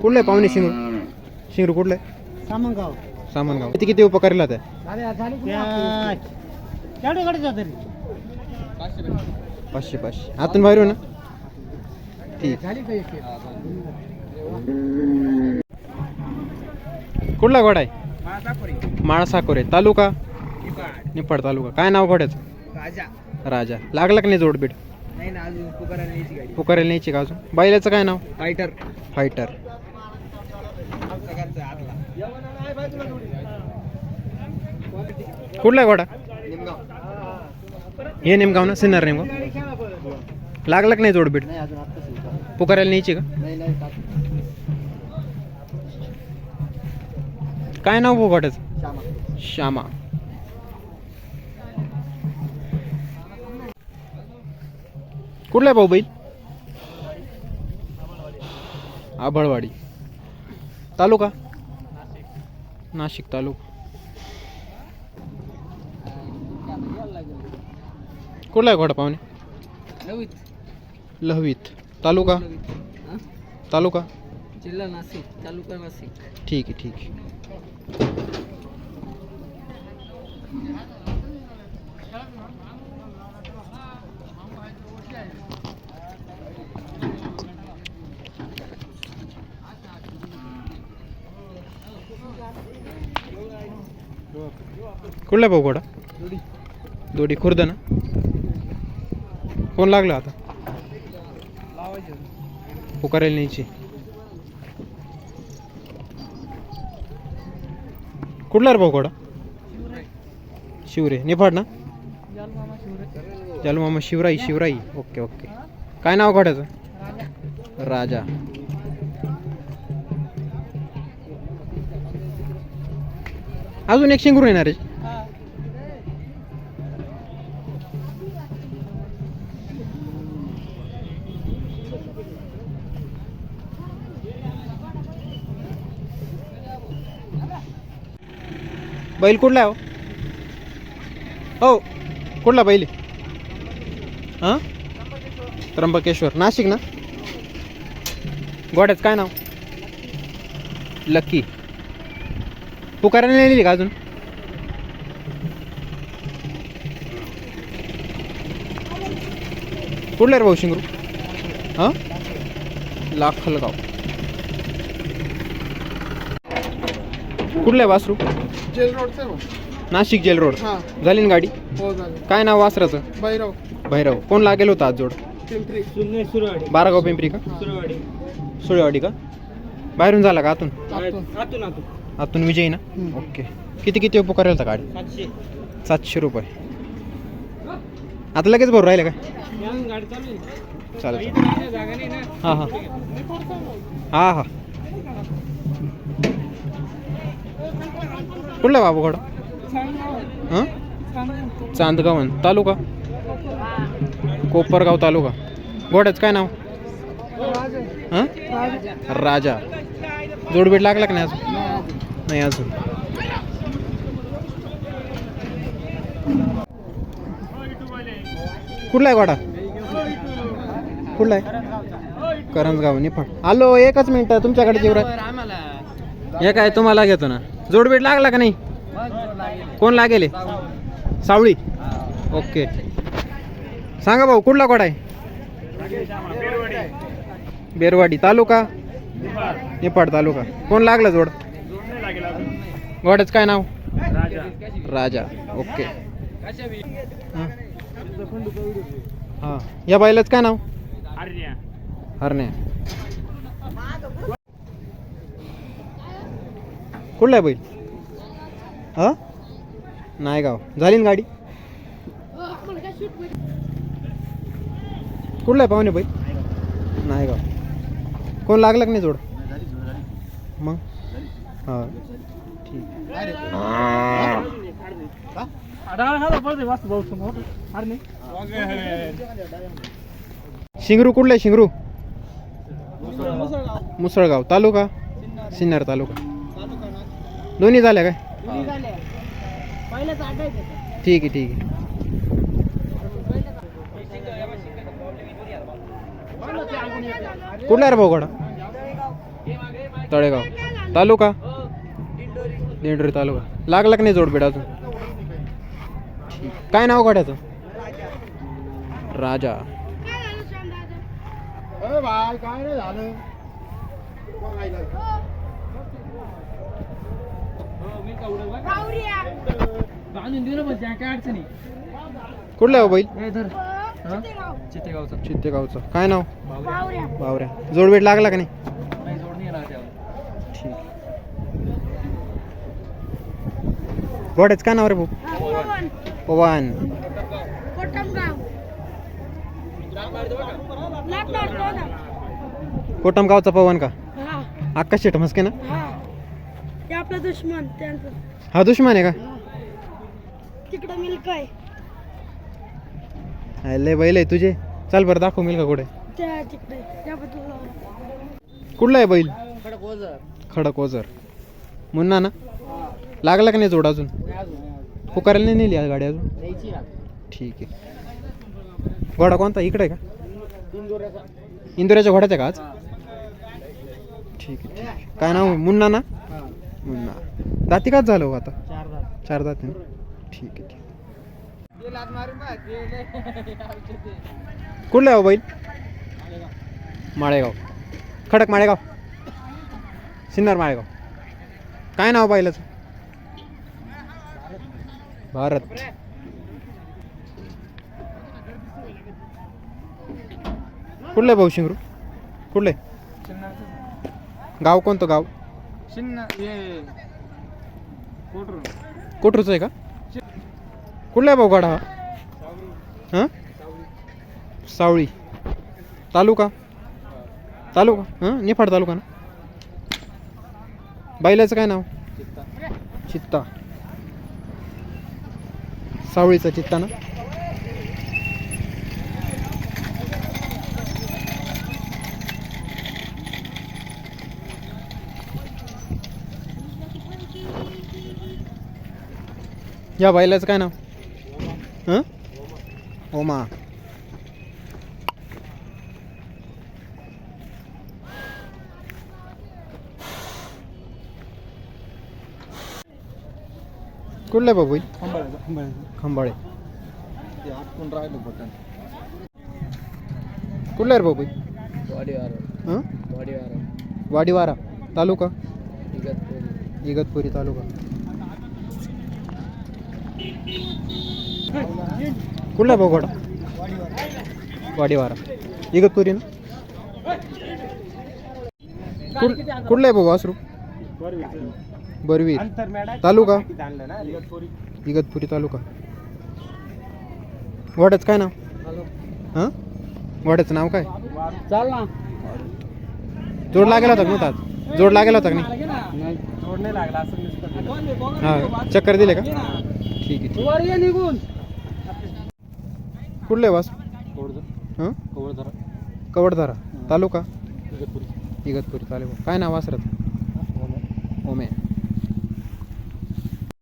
कुठलं आहे पाहुणे शिंगरू? शिंगरू कुठलं आहे? सामनगाव. सामानगाव. किती किती उपकारीला त्या पाचशे पाचशे. आतून बाहेर येऊ ना. ठीक. झाली कुठला घोडा आहे? माळा साकोरे तालुका? निफाड. तालुका. काय नाव घोड्याचं? राजा. राजा. लागला का नाही जोडबीड? नाही ना अजून पुकारायला यायची गाडी. पुकारेला न्यायची का अजून? बैलाचं काय नाव? फायटर. फायटर. कुठला आहे घोडा? हे नेमगाव ना सिन्नर नेमगाव. लागला का नाही जोडबीड पुकारायला न्यायची का? काय नाव श्यामा. श्यामा. कुठला आहे भाऊ बैल? आभळवाडी. तालुका? नाशिक तालुका. कुठला आहे घोडा पाहुणे? लहवीत तालुका? तालुका? जिल्हा नाशिक तालुका नाशिक. ठीक आहे ठीक आहे. कुठला भाऊ घोडा दोडी. खुर्द ना कोण लागलं आता? पुकारेल न्यायची कुठला रे भाऊ घोडा शिवरे. निफाड ना? चालू मामा शिवराई शिवराई ओके ओके. काय नाव घोड्याचं? राजा. अजून एक शिंगूर येणार आहे. बैल कुठला आहे हो? हो कुठला बैल हां? त्र्यंबकेश्वर नाशिक ना? गोड्याचं काय नाव? लक्की करायला नेली का अजून? कुठला रे भाऊ शिंगरू? हां? लाखलगाव. कुठलं आहे वासरू? जेल रोडचं नाशिक जेल रोड. हा. झाली ना गाडी? हो झालं. काय नाव वासराचं? बैरव भैरव. कोण लागेल होता आज जोड? पिंपरी. बारागाव पिंपरी का? सुरवाडी. सुळेवाडी का? बाहेरून झाला का आतून? आतून. विजयी ना? हम्म. ओके. किती किती उपकार होता गाडी? सातशे. रुपये. आता लगेच भरू राहिले का? गाडी चालू आहे. चालेल जागा नाही ना. हां हां. हां हां. कुठला बाबू घोडा हां? चांदगावन तालुका? कोपरगाव तालुका. घोड्याचं काय नाव? हां? राजा. जोडबीड लागला का नाही अजून? नाही अजून. कुठला आहे घोडा कुठला आहे? करंजगाव निफाड. आलो एकच मिनिट. तुमच्याकडे जेवढा हे काय तुम्हाला घेतो ना. जोडबीड लागला का नाही? कोण लागेल हे? सावळी? ओके. सांगा भाऊ कुठला घोडा आहे? बेरवाडी. तालुका? निफाड तालुका. कोण लागला जोड? गोड्याच काय नाव? राजा. ओके. हां. हां. या बाईलाच काय नाव? हरण्या. कुठला आहे बैल? हा? नायगाव झाली ना गाडी? कुठला आहे पाहुणे बैल? नायगाव कोण लागला की नाही जोड? मग? हा. ठीक. शिंगरू कुठला आहे? शिंगरू? मुसळगाव. तालुका? सिन्नर तालुका. दोन्ही झाल्या काय? ठीक आहे ठीक आहे. कुठला रे भाऊ तळेगाव. तालुका? दिंडोरी तालुका. लागला का नाही जोडबेड अजून? ठीक. काय नाव गाड्याचं? राजा. बांधून देऊ ना पण त्या काय अडचणी कुठला आहे हो बैल धर चितेगावचा. चित्तेगावचं काय नाव? बावऱ्या. जोडबेड लागला का नाही? नाही जोड नाही राहते ठीक. घोड्याचं काय नाव रे भाऊ? पवन. कोटमगावचा पवन का? आकाश शेट मस्के ना? आपला दुश्मन त्यांचं. हा दुश्मन आहे का? तिकडं मिल्क आहे. अरे लय बैल आहे तुझे. चल बरं दाखव मिल का कुठे त्या तिकडे त्या बद्दल कुठला आहे बैल? खडक ओझर. मुन्ना ना? लागला का नाही जोड अजून? पुकारायला नाही नेली आज गाडी अजून? ठीक आहे. घोडा कोणता? इकडे आहे का? इंदोऱ्याच्या घोड्याचा आहे का आज? ठीक आहे ठीक आहे. काय नाव? आहे? मुन्ना ना? दाती काच झालं हो आता? चार दाती. ना? ठीक आहे ठीक. कुठला आहे हो बैल? माळेगाव. खडक माळेगाव. सिन्नर माळेगाव. काय नाव बैलाचं? भारत. कुठलं आहे भाऊ शिंगरू? कुठलं आहे? गाव कोणतं गाव? शिन्न हे कोटरूचं आहे का? कुठला आहे भाऊ गाडा हा? हां? सावळी. तालुका? तालुका? हां? निफाड तालुका ना? बैलाचं काय नाव? चित्ता. सावळीचा चित्ता ना? या बैलाचं काय नाव? हां? ओमा. कुठलं आहे बाबू? खंबाळे. राहिलो बटन कुठलं आहे रे बाबू? वाडीवार हां? वाडीवार. वाडीवारा. तालुका? इगतपुरी तालुका. कुठला भाऊ घोडा वाडीवारा. इगतपुरी ना कुठ कुठला आहे भाऊ वासरू बरवीर. तालुका? इगतपुरी तालुका. घोड्याचं काय नाव? हां? घोड्याचं नाव काय? चाल ना. जोड लागेल होता का आज? जोड लागेल होता का नाही? नाही. जोड नाही लागला असं नुसतं हां चक्कर दिले का? ठीक आहे वर ये निघून. कुठलं वास? कवडधर हां? कवडधर कवडधारा तालुका? इगतपुरी. इगतपुरी तालुका. काय नाव वासरत ओमे.